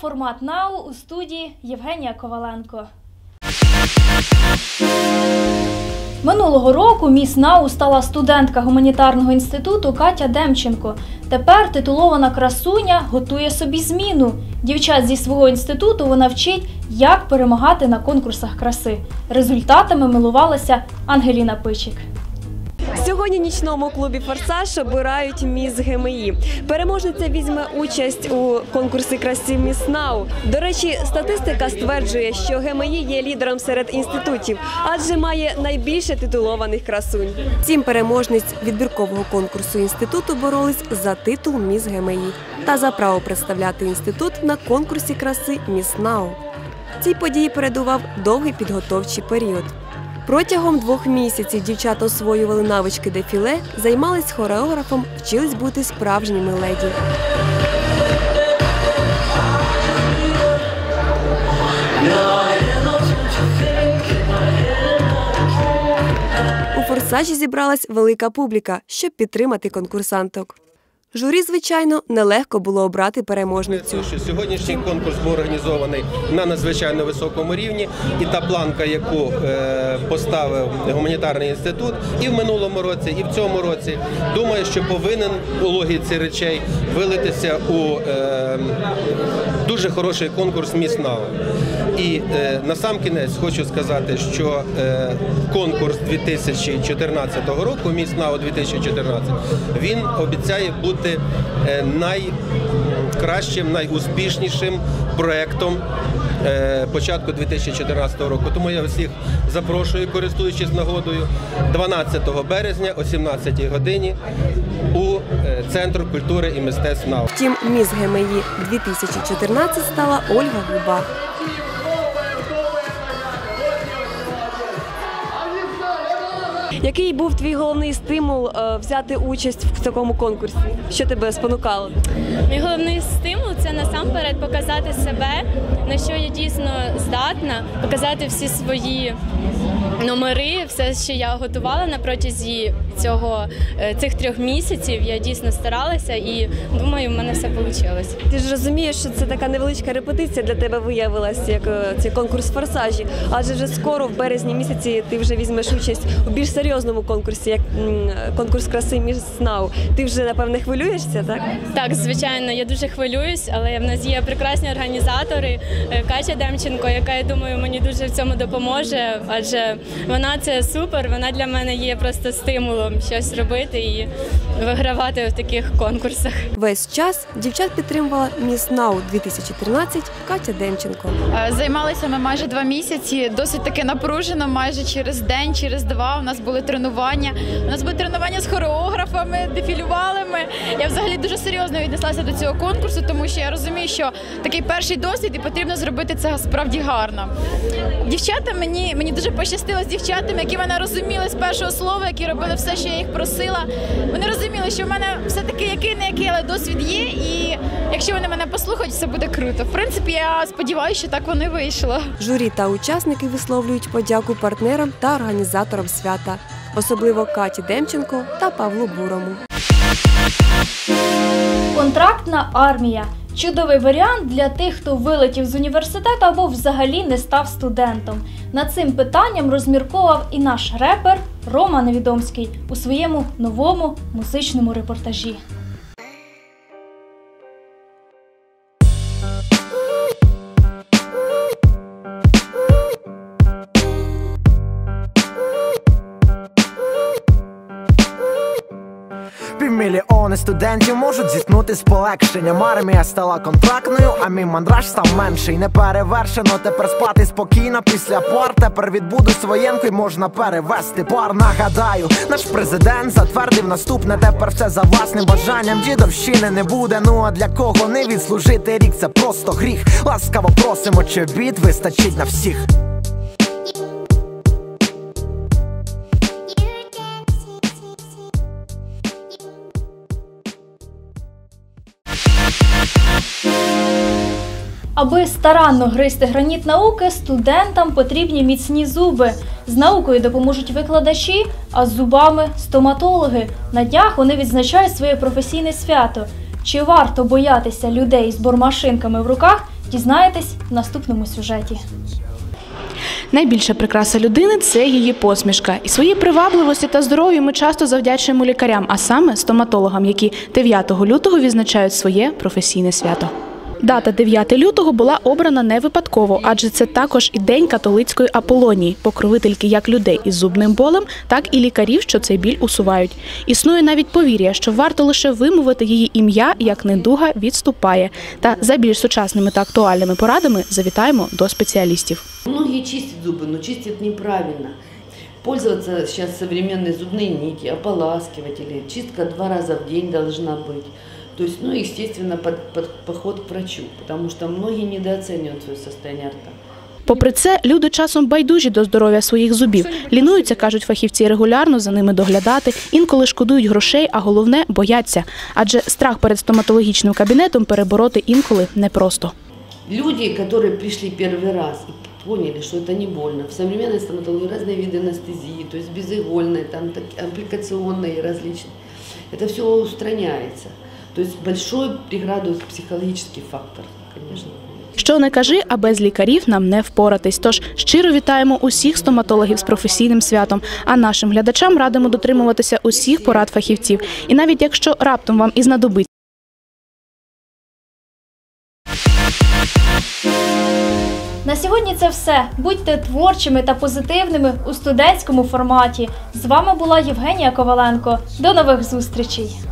формат НАУ у студії Євгенія Коваленко. Минулого року міс НАУ стала студентка гуманітарного інституту Катя Демченко. Тепер титулована красуня готує собі зміну. Дівчат зі свого інституту вона вчить, як перемагати на конкурсах краси. Результатами милувалася Ангеліна Пичик. Сьогодні нічному клубі Форсаж обирають міс ГМІ. Переможниця візьме участь у конкурсі краси Міс Нау. До речі, статистика стверджує, що ГМІ є лідером серед інститутів, адже має найбільше титулованих красунь. Сім переможниць відбіркового конкурсу інституту боролись за титул Міс ГМІ та за право представляти інститут на конкурсі краси Міс Нау. Цій події передував довгий підготовчий період. Протягом двох місяців дівчата освоювали навички дефіле, займались хореографом, вчились бути справжніми леді. У форсажі зібралась велика публіка, щоб підтримати конкурсанток. Журі, звичайно, нелегко було обрати переможницю. сьогоднішній конкурс був організований на надзвичайно високому рівні, і та планка, яку е, поставив гуманітарний інститут, і в минулому році, і в цьому році, думаю, що повинен у логіці речей вилитися у е, дуже хороший конкурс Міс Нау. І е, кінець хочу сказати, що е, конкурс 2014 року, Міс Нау 2014, він обіцяє бути е, найкращим, найуспішнішим проектом е, початку 2014 року. Тому я всіх запрошую, користуючись нагодою, 12 березня о 17 годині у е, Центр культури і мистецтв НАУ. Втім, міс ГМІ 2014 стала Ольга Губа. Який був твій головний стимул е, взяти участь в такому конкурсі? Що тебе спонукало? Мій головний стимул це насамперед показати себе, на що я дійсно здатна, показати всі свої номери, все, що я готувала на протязі цього е, цих трьох місяців. Я дійсно старалася і думаю, в мене все вийшло. Ти ж розумієш, що це така невеличка репетиція для тебе виявилася, як е, цей конкурс форсажі. Адже вже скоро, в березні місяці, ти вже візьмеш участь у більш серйозному конкурсі, як конкурс краси Міс Нау. Ти вже напевне хвилюєшся, так? Так, звичайно, я дуже хвилююсь, але в нас є прекрасні організатори е, Катя Демченко, яка думаю мені дуже в цьому допоможе. Адже вона це супер. Вона для мене є просто стимулом щось робити і вигравати в таких конкурсах. Весь час дівчат підтримувала Міс Нау 2013 Катя Демченко. Е, Займалися ми майже два місяці, досить таки напружено, майже через день, через два. У нас були тренування. У нас були тренування з хореографами, дефілювали ми. Я взагалі дуже серйозно віднеслася до цього конкурсу, тому що я розумію, що такий перший досвід і потрібно зробити це справді гарно. Дівчата мені, мені дуже пощастило з дівчатами, які мене розуміли з першого слова, які робили все, що я їх просила. Вони розуміли, що в мене все-таки який не який, але досвід є, і якщо вони мене послухають, все буде круто. В принципі, я сподіваюся, що так воно і вийшло. Журі та учасники висловлюють подяку партнерам та організаторам свята, особливо Каті Демченко та Павлу Бурому. Контрактна армія чудовий варіант для тих, хто вилетів з університету або взагалі не став студентом. Над цим питанням розмірковував і наш репер Рома Невідомський у своєму новому музичному репортажі. Півмільйони студентів можуть зіткнути з полегшенням. Армія стала контрактною, а мій мандраж став менший. Не перевершено, тепер спати спокійно після пар. Тепер відбуду своєнку й можна перевести пар. Нагадаю, наш президент затвердив наступне. Тепер все за власним бажанням. Дідовщини не буде. Ну а для кого не відслужити рік? Це просто гріх. Ласкаво просимо, чи обід вистачить на всіх. Аби старанно гризти граніт науки, студентам потрібні міцні зуби. З наукою допоможуть викладачі, а з зубами стоматологи. На днях вони відзначають своє професійне свято. Чи варто боятися людей з бормашинками в руках? Дізнаєтесь в наступному сюжеті. Найбільша прикраса людини це її посмішка. І своїй привабливості та здоров'ю ми часто завдячуємо лікарям, а саме стоматологам, які 9 лютого відзначають своє професійне свято. Дата 9 лютого була обрана не випадково, адже це також і день католицької Аполонії, покровительки як людей із зубним болем, так і лікарів, що цей біль усувають. Існує навіть повір'я, що варто лише вимовити її ім'я, як недуга відступає. Та за більш сучасними та актуальними порадами завітаємо до спеціалістів. Многие чистят зубы, но чистят неправильно. Пользоваться сейчас современные зубные нити, ополаскиватели. Чистка два раза в день должна быть. То есть, ну, естественно, под, под поход к врачу, потому что многие недооценивают свое состояние рта. Попри це, люди часом байдужі до здоров'я своїх зубів. Лінуються, кажуть фахівці, регулярно за ними доглядати, інколи шкодують грошей, а головне бояться. Адже страх перед стоматологічним кабінетом перебороти інколи непросто. Люди, которые пришли первый раз и поняли, что это не больно. В современной стоматологии разные виды анестезии, то есть безигольные, там так- аппликационные различные. Это все устраняется. То есть большой преграду психологический фактор, конечно. Що не кажи, а без лікарів нам не впоратись. Тож щиро вітаємо усіх стоматологів з професійним святом. А нашим глядачам радимо дотримуватися усіх порад фахівців. І навіть якщо раптом вам і знадобиться. На сьогодні це все. Будьте творчими та позитивними у студентському форматі. З вами була Євгенія Коваленко. До нових зустрічей!